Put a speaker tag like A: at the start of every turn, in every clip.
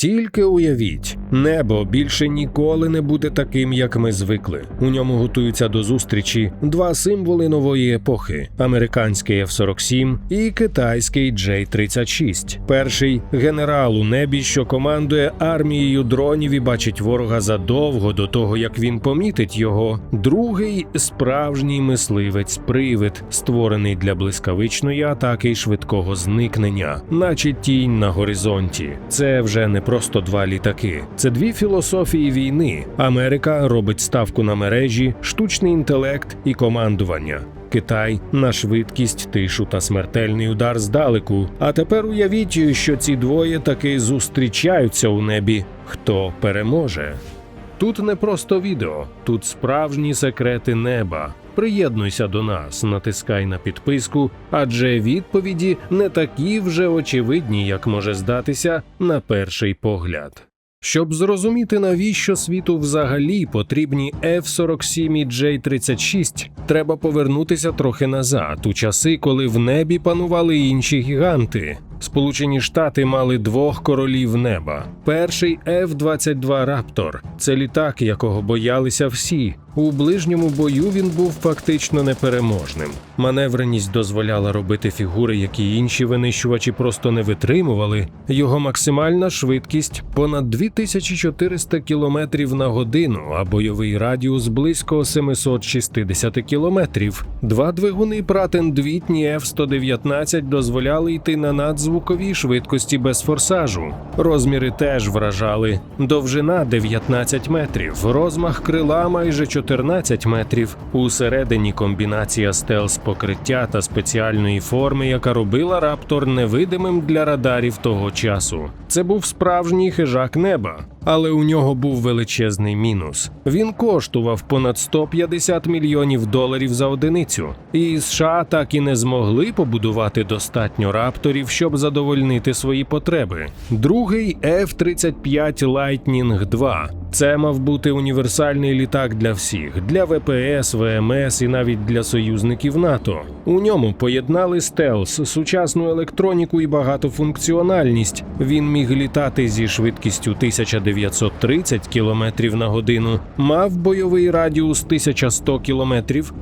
A: Тільки уявіть, небо більше ніколи не буде таким, як ми звикли. У ньому готуються до зустрічі два символи нової епохи: американський F-47 і китайський J-36. Перший генерал у небі, що командує армією дронів і бачить ворога задовго до того, як він помітить його. Другий справжній мисливець-привид, створений для блискавичної атаки й швидкого зникнення, наче тінь на горизонті. Це вже не просто два літаки, це дві філософії війни. Америка робить ставку на мережі, штучний інтелект і командування. Китай на швидкість, тишу та смертельний удар здалеку. А тепер уявіть, що ці двоє таки зустрічаються у небі. Хто переможе? Тут не просто відео, тут справжні секрети неба. Приєднуйся до нас, натискай на підписку, адже відповіді не такі вже очевидні, як може здатися на перший погляд. Щоб зрозуміти, навіщо світу взагалі потрібні F-47 і J-36, треба повернутися трохи назад, у часи, коли в небі панували інші гіганти. Сполучені Штати мали двох королів неба. Перший F-22 Раптор це літак, якого боялися всі. У ближньому бою він був фактично непереможним. Маневреність дозволяла робити фігури, які інші винищувачі просто не витримували. Його максимальна швидкість понад 2400 км на годину, а бойовий радіус близько 760 км. Два двигуни пратендвітні F-119 дозволяли йти на надзвуковій швидкості без форсажу. Розміри теж вражали. Довжина 19 метрів, розмах крила майже 14 метрів. Усередині комбінація стелс покриття та спеціальної форми, яка робила раптор невидимим для радарів того часу. Це був справжній хижак неба. Але у нього був величезний мінус. Він коштував понад 150 мільйонів доларів за одиницю, і США так і не змогли побудувати достатньо рапторів, щоб задовольнити свої потреби. Другий F-35 Lightning 2. Це мав бути універсальний літак для всіх, для ВПС, ВМС і навіть для союзників НАТО. У ньому поєднали стелс, сучасну електроніку і багатофункціональність. Він міг літати зі швидкістю 1930 км на годину, мав бойовий радіус 1100 км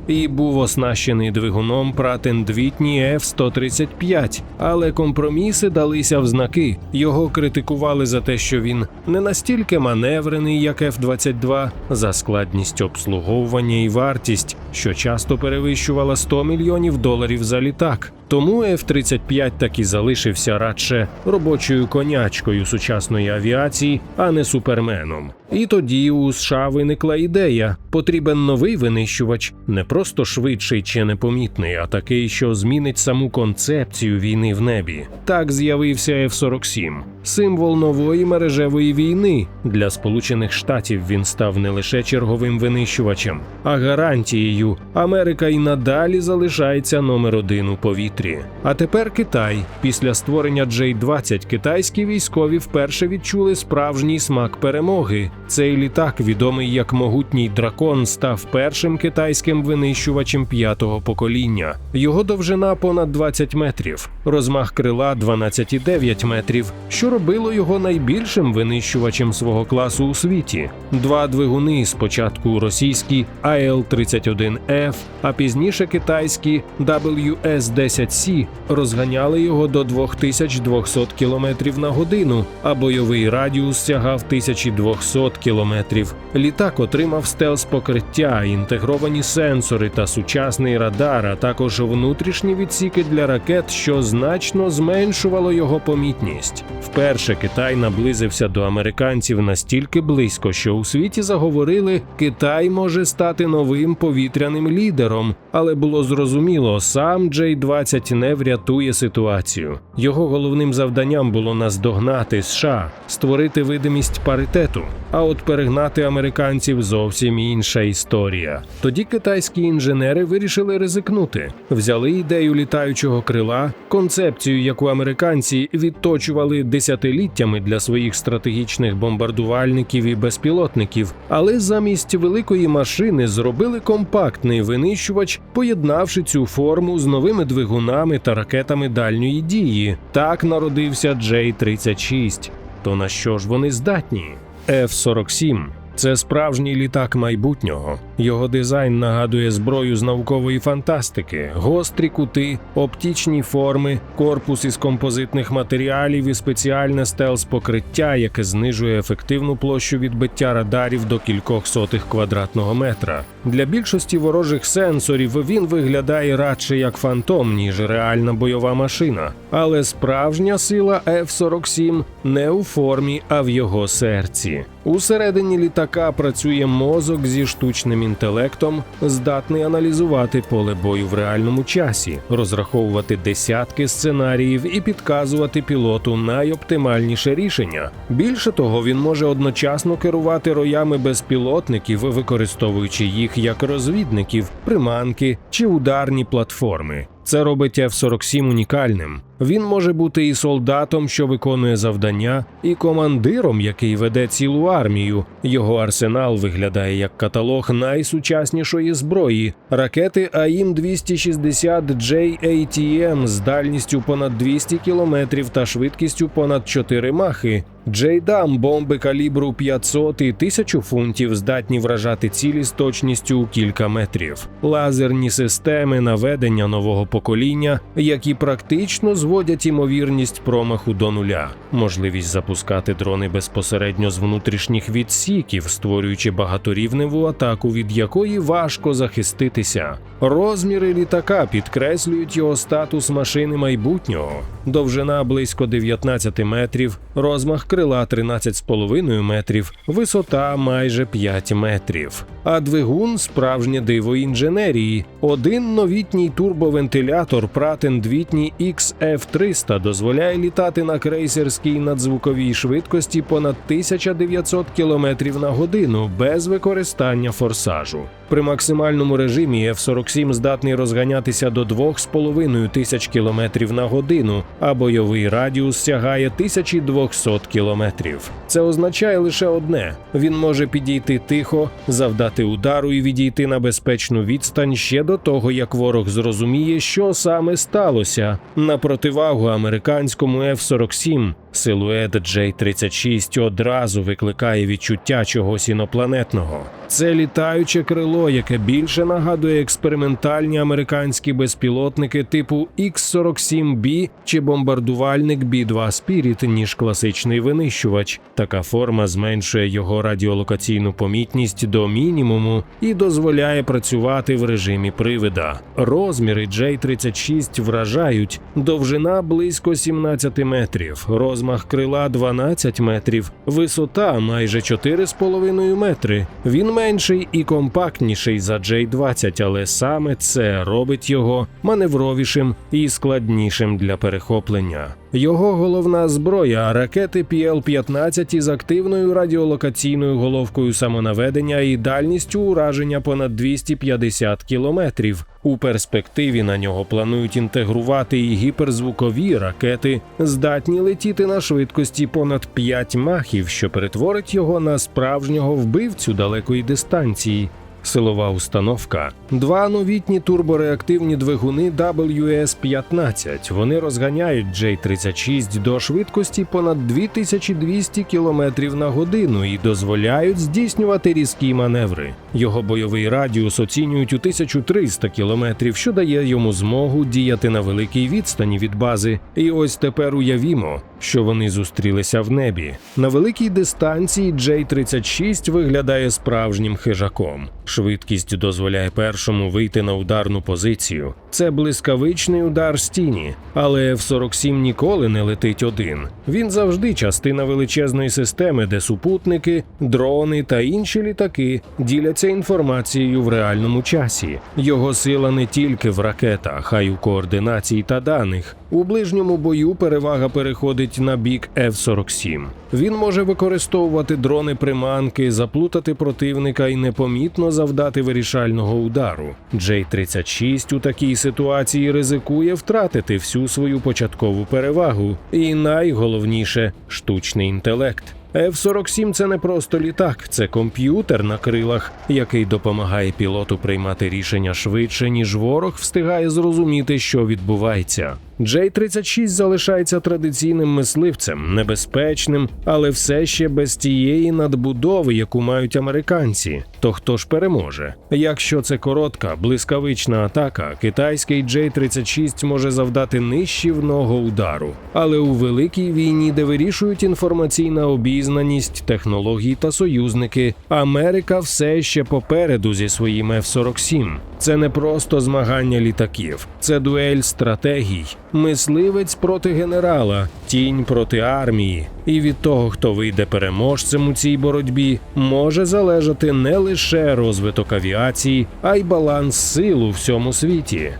A: і був оснащений двигуном Пратендвітні F-135. Але компроміси далися в знаки. Його критикували за те, що він не настільки маневрений, як F-22, за складність обслуговування і вартість, що часто перевищувала 100 мільйонів доларів за літак. Тому F-35 таки залишився радше робочою конячкою сучасної авіації, а не суперменом. І тоді у США виникла ідея: потрібен новий винищувач, не просто швидший чи непомітний, а такий, що змінить саму концепцію війни в небі. Так з'явився F-47 – символ нової мережевої війни. Для Сполучених Штатів він став не лише черговим винищувачем, а гарантією. Америка й надалі залишається номер один у повітрі. А тепер Китай. Після створення J-20 китайські військові вперше відчули справжній смак перемоги. Цей літак, відомий як могутній дракон, став першим китайським винищувачем п'ятого покоління. Його довжина понад 20 метрів, розмах крила 12,9 метрів, що робило його найбільшим винищувачем свого класу у світі. Два двигуни спочатку російські АЛ-31Ф, а пізніше китайські WS-10C розганяли його до 2200 км на годину, а бойовий радіус сягав 1200 кілометрів. Літак отримав стелс покриття, інтегровані сенсори та сучасний радар, а також внутрішні відсіки для ракет, що значно зменшувало його помітність. Вперше Китай наблизився до американців настільки близько, що у світі заговорили, Китай може стати новим повітряним лідером, але було зрозуміло, сам J-20 не врятує ситуацію. Його головним завданням було наздогнати США, створити видимість паритету. А от перегнати американців зовсім інша історія. Тоді китайські інженери вирішили ризикнути, взяли ідею літаючого крила, концепцію, яку американці відточували десятиліттями для своїх стратегічних бомбардувальників і безпілотників, але замість великої машини зробили компактний винищувач, поєднавши цю форму з новими двигунами та ракетами дальньої дії. Так народився J-36. то на що ж вони здатні? F-47 це справжній літак майбутнього. Його дизайн нагадує зброю з наукової фантастики, гострі кути, оптічні форми, корпус із композитних матеріалів і спеціальне стелс-покриття, яке знижує ефективну площу відбиття радарів до кількох сотих квадратного метра. Для більшості ворожих сенсорів він виглядає радше як фантом, ніж реальна бойова машина. Але справжня сила F-47 не у формі, а в його серці. Усередині літака працює мозок зі штучним інтелектом, здатний аналізувати поле бою в реальному часі, розраховувати десятки сценаріїв і підказувати пілоту найоптимальніше рішення. Більше того, він може одночасно керувати роями безпілотників, використовуючи їх як розвідників, приманки чи ударні платформи. Це робить F-47 унікальним. Він може бути і солдатом, що виконує завдання, і командиром, який веде цілу армію. Його арсенал виглядає як каталог найсучаснішої зброї. Ракети АІМ 260 JATM з дальністю понад 200 км та швидкістю понад 4 махи. Джейдам бомби калібру 500 і 1000 фунтів здатні вражати цілі з точністю у кілька метрів. Лазерні системи наведення нового покоління, які практично зводять імовірність промаху до нуля, можливість запускати дрони безпосередньо з внутрішніх відсіків, створюючи багаторівневу атаку, від якої важко захиститися. Розміри літака підкреслюють його статус машини майбутнього, довжина близько 19 метрів, розмах крила 13,5 метрів, висота майже 5 метрів. А двигун справжнє диво інженерії. Один новітній турбовентилятор Pratt Whitney XF300 дозволяє літати на крейсерській надзвуковій швидкості понад 1900 км на годину без використання форсажу. При максимальному режимі F-47 здатний розганятися до 2,5 тисяч км на годину, а бойовий радіус сягає 1200 кілометрів. Це означає лише одне: він може підійти тихо, завдати удару і відійти на безпечну відстань ще до того, як ворог зрозуміє, що саме сталося. На противагу американському F-47 Силует J-36 одразу викликає відчуття чогось інопланетного. Це літаюче крило, яке більше нагадує експериментальні американські безпілотники типу X-47B чи бомбардувальник B-2 Spirit, ніж класичний винищувач. Така форма зменшує його радіолокаційну помітність до мінімуму і дозволяє працювати в режимі привида. Розміри J-36 вражають, довжина близько 17 метрів. Розмах крила 12 метрів, висота майже 4,5 метри. Він менший і компактніший за J-20, але саме це робить його маневровішим і складнішим для перехоплення. Його головна зброя ракети PL-15 із активною радіолокаційною головкою самонаведення і дальністю ураження понад 250 кілометрів. У перспективі на нього планують інтегрувати і гіперзвукові ракети, здатні летіти на швидкості понад 5 махів, що перетворить його на справжнього вбивцю далекої дистанції. Силова установка, два новітні турбореактивні двигуни WS-15. Вони розганяють J-36 до швидкості понад 2200 км на годину і дозволяють здійснювати різкі маневри. Його бойовий радіус оцінюють у 1300 км, що дає йому змогу діяти на великій відстані від бази. І ось тепер уявімо, що вони зустрілися в небі. На великій дистанції J-36 виглядає справжнім хижаком. Швидкість дозволяє першому вийти на ударну позицію. Це блискавичний удар з тіні, але F-47 ніколи не летить один. Він завжди частина величезної системи, де супутники, дрони та інші літаки діляться інформацією в реальному часі. Його сила не тільки в ракетах, а й у координації та даних. У ближньому бою перевага переходить на бік F-47. Він може використовувати дрони приманки, заплутати противника і непомітно завдати вирішального удару. J-36 у такій ситуації ризикує втратити всю свою початкову перевагу. І найголовніше штучний інтелект. F-47 – це не просто літак, це комп'ютер на крилах, який допомагає пілоту приймати рішення швидше, ніж ворог встигає зрозуміти, що відбувається. J-36 залишається традиційним мисливцем, небезпечним, але все ще без тієї надбудови, яку мають американці. То хто ж переможе? Якщо це коротка, блискавична атака, китайський J-36 може завдати нищівного удару. Але у великій війні, де вирішують інформаційна обізнаність, технології та союзники, Америка все ще попереду зі своїм F-47. Це не просто змагання літаків, це дуель стратегій, мисливець проти генерала, тінь проти армії. І від того, хто вийде переможцем у цій боротьбі, може залежати не лише розвиток авіації, а й баланс сил у всьому світі.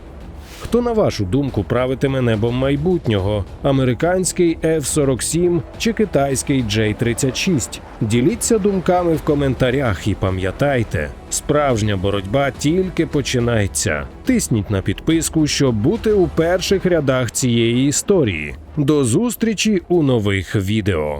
A: Хто, на вашу думку, правитиме небом майбутнього: американський F-47 чи китайський J-36? Діліться думками в коментарях і пам'ятайте, справжня боротьба тільки починається. Тисніть на підписку, щоб бути у перших рядах цієї історії. До зустрічі у нових відео.